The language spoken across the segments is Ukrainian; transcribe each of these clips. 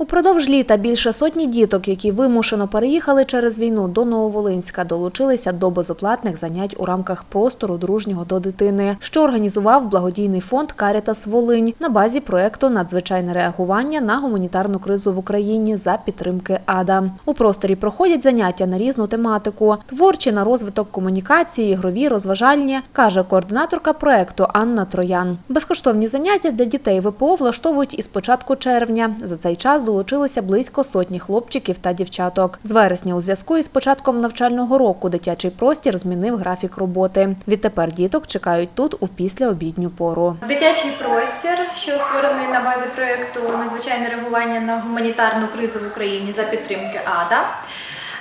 Упродовж літа більше сотні діток, які вимушено переїхали через війну до Нововолинська, долучилися до безоплатних занять у рамках простору дружнього до дитини, що організував благодійний фонд Карітас Волинь на базі проекту Надзвичайне реагування на гуманітарну кризу в Україні за підтримки АДА. У просторі проходять заняття на різну тематику: творчі на розвиток комунікації, ігрові, розважальні, каже координаторка проекту Анна Троян. Безкоштовні заняття для дітей ВПО влаштовують із початку червня. За цей час долучилося близько сотні хлопчиків та дівчаток. З вересня у зв'язку із початком навчального року дитячий простір змінив графік роботи. Відтепер діток чекають тут у післяобідню пору. Дитячий простір, що створений на базі проєкту Надзвичайне реагування на гуманітарну кризу в Україні за підтримки АДА.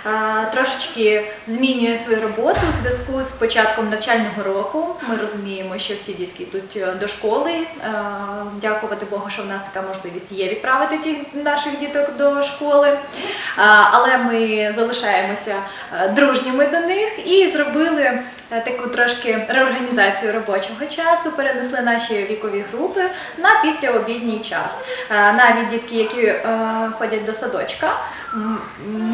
Е, Трошечки змінює свою роботу у зв'язку з початком навчального року. Ми розуміємо, що всі дітки йдуть е, до школи. Е, Дякувати Богу, що в нас така можливість є відправити тих наших діток до школи. Але ми залишаємося е, дружніми до них і зробили е, таку трошки реорганізацію робочого часу, перенесли наші вікові групи на післяобідній час. Е, Навіть дітки, які ходять до садочка,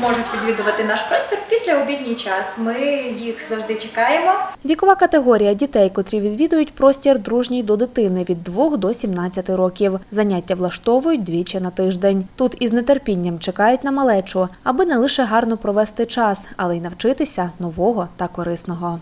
можуть відвідувати наш простір після обідній час. Ми їх завжди чекаємо. Вікова категорія дітей, котрі відвідують простір дружній до дитини від 2 до 17 років. Заняття влаштовують двічі на тиждень. Тут із нетерпінням чекають на малечу, аби не лише гарно провести час, але й навчитися нового та корисного.